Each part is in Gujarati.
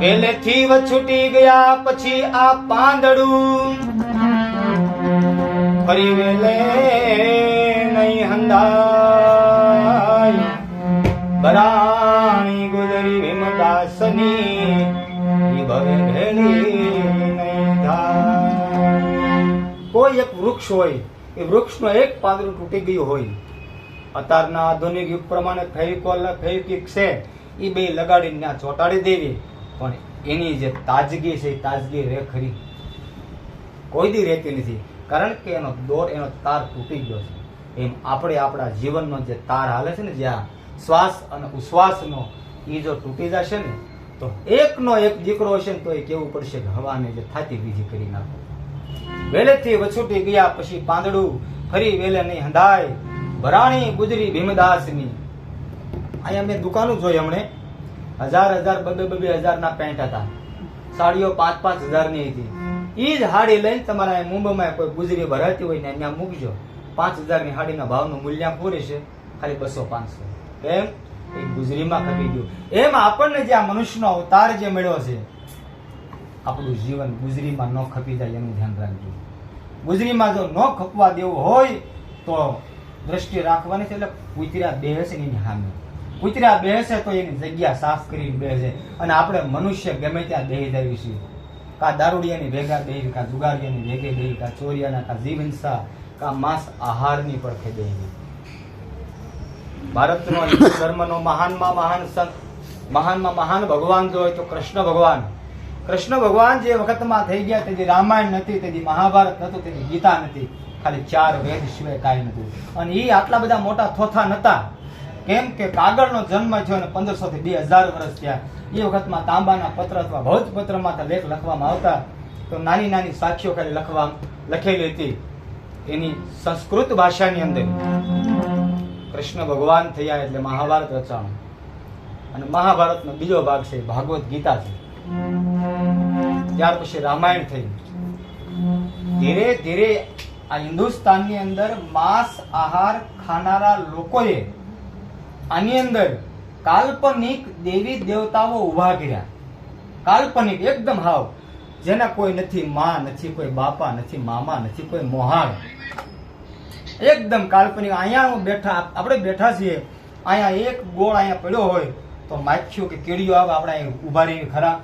વેલેથી છૂટી ગયા પછી આ પાંદડું ફરી વેલે નહીં હંદાય બરાણી ગુજરી વિમદાસની કોઈ એક વૃક્ષ હોય, એ વૃક્ષનો એક પાંદડું તૂટી ગયું હોય અત્યારના આધુનિક યુગ પ્રમાણે ફેવિકોલ ફેવિકિક છે એ બે લગાડીને ત્યાં ચોંટાડી દેવી. પણ એની જે તાજગી છે એ તાજગી રે ખરી. કોઈ દી રહેતી નથી. કારણ કે એનો દોર, એનો તાર તૂટી ગયો છે. એમ આપણે આપણા જીવનનો જે તાર હાલે છે ને જ્યાં શ્વાસ અને ઉશ્વાસનો એ જો તૂટી જશે ને, તો એકનો એક દીકરો હશે ને, તો એ કેવું પડશે કે હવાને જે થાતી બીજી કરી નાખો. વેલેથી વછૂટી ગયા પછી પાંદડું ફરી વેલે નહીં હંધાય. ભરાણી ગુજરી ભીમદાસની. અહીંયા મેં દુકાનો જોઈ હમણે. હજાર હજાર બબે બબે હજાર ના પેન્ટ હતા. સાડીઓ પાંચ પાંચ હજારની હતી. ઈ જ હાડી લઈને તમારા મુંબઈમાં કોઈ ગુજરી ભરાતી હોય ને અહીંયા મૂકજો. પાંચ હજારની હાડીના ભાવનું મૂલ્ય પૂરે છે. ખાલી બસો પાંચસો. એમ એ ગુજરીમાં ખપી ગયું. એમ આપણને જે આ મનુષ્યનો અવતાર જે મળ્યો છે, આપણું જીવન ગુજરીમાં ન ખપી જાય એનું ધ્યાન રાખજો. ગુજરીમાં જો ન ખપવા દેવું હોય તો દ્રષ્ટિ રાખવાની છે એટલે કુતરા બેસે એની સામે. કૂતરા બેસે તો એની જગ્યા સાફ કરીને બેસે. અને આપણે મનુષ્ય ગમે ત્યાં બેહી જઈએ છીએ. કા દારૂડિયાની ભેગા બેહી કા જુગારિયાની ભેગે બેહી કા ચોરિયાના, કા જીવ કા માંસ આહારની પડખે બેહી ભારતનો ધર્મનો મહાનમાં મહાન સંત, મહાનમાં મહાન ભગવાન જો હોય તો કૃષ્ણ ભગવાન. કૃષ્ણ ભગવાન જે વખતમાં થઈ ગયા તેથી રામાયણ નથી તેથી મહાભારત નતું તેથી ગીતા નથી. ખાલી ચાર વેદ સિવાય કાંઈ નતું અને એ આટલા બધા મોટા થોથા નતા. કેમ કે કાગળનો જન્મ થયો ને પંદરસો થી બે હજાર વર્ષ થયા. એ વખતમાં તાંબાના પત્ર અથવા ભૌત પત્રમાં લેખ લખવામાં આવતા. તો નાની નાની સાક્ષીઓ ખાલી લખવા લખેલી હતી. એની સંસ્કૃત ભાષાની અંદર. કૃષ્ણ ભગવાન થયા એટલે મહાભારત રચાણું. અને મહાભારતનો બીજો ભાગ છે ભાગવત ગીતા છે. ત્યાર પછી રામાયણ થઈ ધીરે ધીરે આ હિન્દુસ્તાનની અંદર માંસ આહાર ખાનારા લોકોએ આની અંદર કાલ્પનિક દેવી દેવતાઓ ઊભા કર્યા. કાલ્પનિક, એકદમ હાવ. જેના કોઈ નથી માં, નથી કોઈ બાપા, નથી મામા, નથી કોઈ મોહાળ એકદમ કાલ્પનિક. અહીંયા બેઠા, આપણે બેઠા છીએ. અહીંયા એક ગોળ અહીંયા પડ્યો હોય, તો માખ્યું કે કેળીઓ આવે, આપણે અહીં ઊભા રહીને ખરા.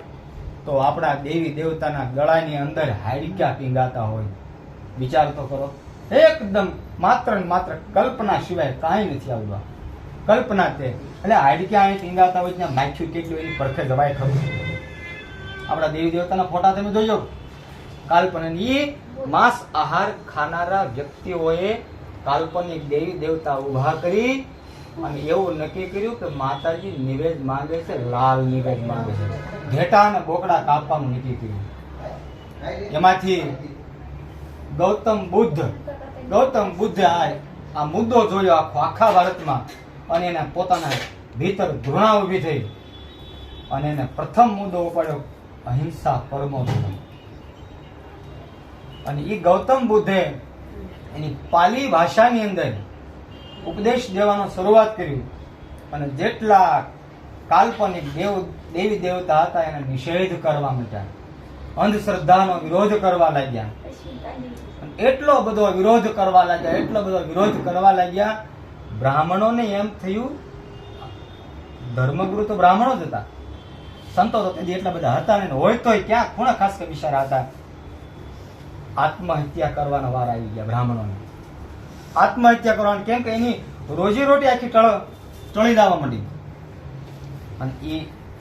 તો આપણા દેવી દેવતાના ગળાની અંદર હાડક્યા પીંગાતા હોય. વિચાર તો કરો. એકદમ માત્ર ને માત્ર કલ્પના સિવાય કાંઈ નથી આવતું કલ્પના તે. એટલે હાડક્યા અહીં ટીંગાતા હોય ત્યાં માખ્યું કેટલું એની પરખે જવાય ખરું આપણા દેવી દેવતાના ફોટા તમે જોજો. કાલ્પનિક એ માંસ આહાર ખાનારા વ્યક્તિઓએ કાલ્પનિક દેવી દેવતા ઊભા કરી અને એવું નક્કી કર્યું કે માતાજી નિવેદ માંગે છે, લાલ નિવેદ માંગે છે. ઘેટા અને બોકડા કાપવાનું નક્કી કર્યું. એમાંથી ગૌતમ બુદ્ધ. ગૌતમ બુદ્ધ આ મુદ્દો જોયો આખો આખા ભારતમાં અને એને પોતાના ભીતર ઘૃણા ઊભી થઈ અને એને પ્રથમ મુદ્દો ઉપાડ્યો, અહિંસા પરમો ધર્મ અને એ ગૌતમ બુદ્ધે એની પાલી ભાષાની અંદર ઉપદેશ દેવાનો શરૂઆત કર્યું અને જેટલા કાલ્પનિક દેવ, દેવી દેવતા હતા, એને નિષેધ કરવા માંડ્યા. અંધશ્રદ્ધાનો વિરોધ કરવા લાગ્યા. એટલો બધો વિરોધ કરવા લાગ્યા, એટલો બધો વિરોધ કરવા લાગ્યા. બ્રાહ્મણોને એમ થયું, ધર્મગુરુ તો બ્રાહ્મણો જ હતા. સંતો તો તેથી એટલા બધા હતા ને હોય તોય ક્યાં કોણ ખાસ કે બિચારા હતા. આત્મહત્યા કરવાના વાર આવી ગયા બ્રાહ્મણોને. આત્મહત્યા કરવાની કેમ કે એની રોજી રોટી આખી ટળ ટળી દાવા માંડી. અને એ